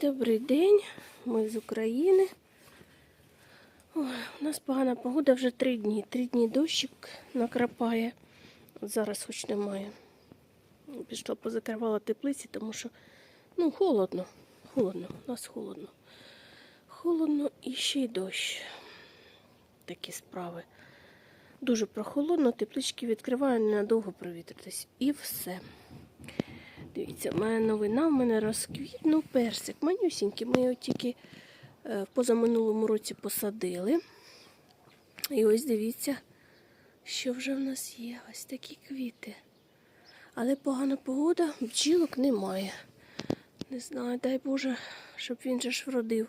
Добрий день, ми з України. Ой, у нас погана погода вже три дні. Три дні дощик накрапає. Зараз хоч немає. Пішла, позакривала теплиці, тому що ну, холодно. Холодно, у нас холодно. Холодно і ще й дощ. Такі справи. Дуже прохолодно, теплички відкриваю, ненадовго провітритись. І все. Дивіться, в мене новина, в мене розквітнув персик. Манюсінький. Ми його тільки е, в позаминулому році посадили. І ось дивіться, що вже в нас є. Ось такі квіти. Але погана погода, бджілок немає. Не знаю, дай Боже, щоб він же ж вродив.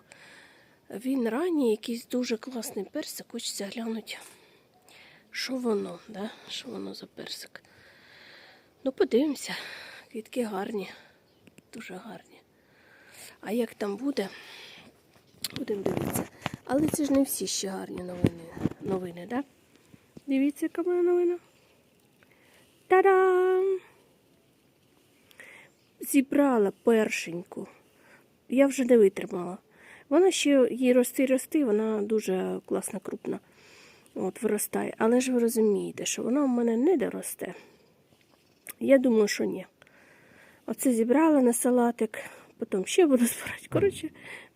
Він ранній, якийсь дуже класний персик, хочеться глянути, що воно, да? що воно за персик. Ну, подивимося. Квітки гарні, дуже гарні. А як там буде, будемо дивитися. Але це ж не всі ще гарні новини, новини, да? Дивіться, яка моя новина. Та-дам! Зібрала першеньку. Я вже не витримала. Вона ще їй рости рости, вона дуже класна, крупна. От, виростає. Але ж ви розумієте, що вона в мене не доросте. Я думаю, що ні. Оце зібрала на салатик, потім ще буду збирати. Коротше,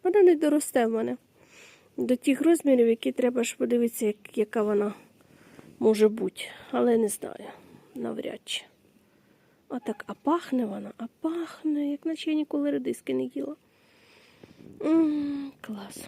вона не доросте в мене до тих розмірів, які треба ж подивитися, як, яка вона може бути. Але не знаю, навряд чи. Отак, а пахне вона, а пахне, як наче я ніколи редиски не їла. М, клас.